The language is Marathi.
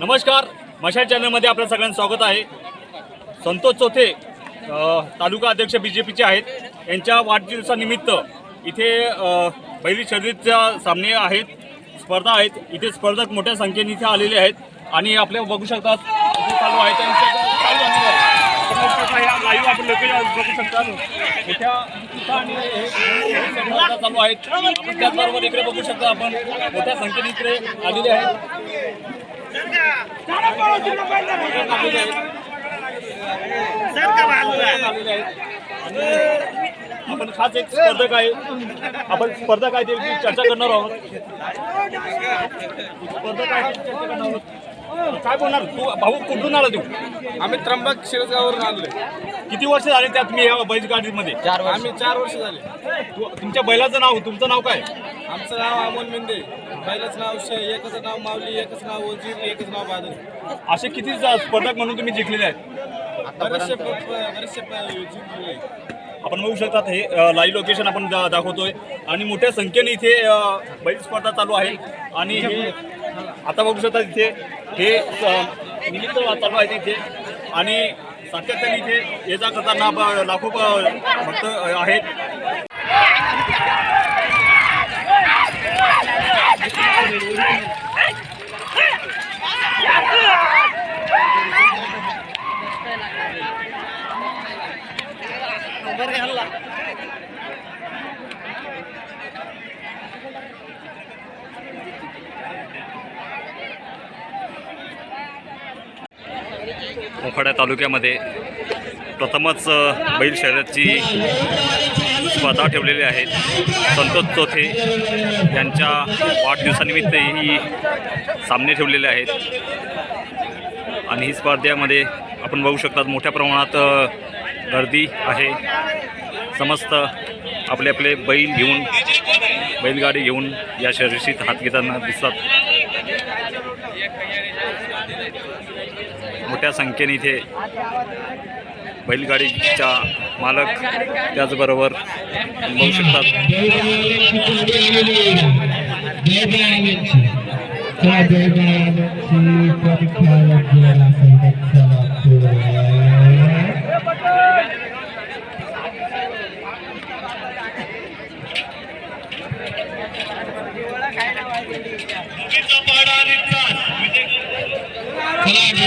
नमस्कार. मशाल चॅनलमध्ये आपल्या सगळ्यांचं स्वागत आहे. संतोष चौथे तालुका अध्यक्ष बी जे पीचे आहेत. यांच्या वाढदिवसानिमित्त इथे पहिली बैली शर्यतीच्या सामने आहेत स्पर्धा आहेत. इथे स्पर्धक मोठ्या संख्येने इथे आलेले आहेत. आणि आपल्या बघू शकतात चालू आहे. लाईव्ह आपण लोकेशन बघू शकता मोठ्या चालू आहेत. आपण त्याचबरोबर इकडे बघू शकता आपण. मोठ्या संख्येने इकडे आलेले आहेत. आपण खास एक स्पर्धक आहे. आपण स्पर्धक आहे ते चर्चा करणार आहोत. स्पर्धक आहे चर्चा करणार आहोत. काय बोलणार? तू भाऊ कुठून आला तू? आम्ही त्र्यंबक शिरगावरून आलोय. किती वर्ष झाले त्यात मी या बैलगाडीमध्ये? आम्ही चार वर्ष झाले. तू- तुमच्या बैलाचं नाव तुमचं नाव काय? आमचं नाव अमोल मेंढे बैलाचं नाव शे एकच नाव माऊली एकच नाव वजीर एकच नाव बादल. असे किती ज- स्पर्धक म्हणून तुम्ही जिंकलेले आहेत? बरेचसे प- प- बरेचसे प- जिंकलेले. आपण बघू शकतात हे लाईव्ह लोकेशन आपण दा- दाखवतोय. आणि मोठ्या संख्येने इथे अ, बैल स्पर्धा चालू आहे आणि हे आता बघू शकतात इथे हे निमित्त चालू आहे तिथे. आणि सातत्याने इथे ये जा करताना लाखो भक्त आहेत. मोखाड्या तालुक्यामध्ये प्रथमच बैल शर्यतची स्पर्धा ठेवलेली आहेत संतोष चोथे यांच्या वाढदिवसानिमित्त ही सामने ठेवलेले आहेत. आणि ही स्पर्धेमध्ये आपण बघू शकतात मोठ्या प्रमाणात गर्दी आहे. समस्त आपले आपले बैल घेऊन बैलगाडी घेऊन या शर्यतीत हात घेताना दिसतात. मोठ्या संख्येने इथे बैलगाडीच्या मालक त्याचबरोबर बघू शकतात. चला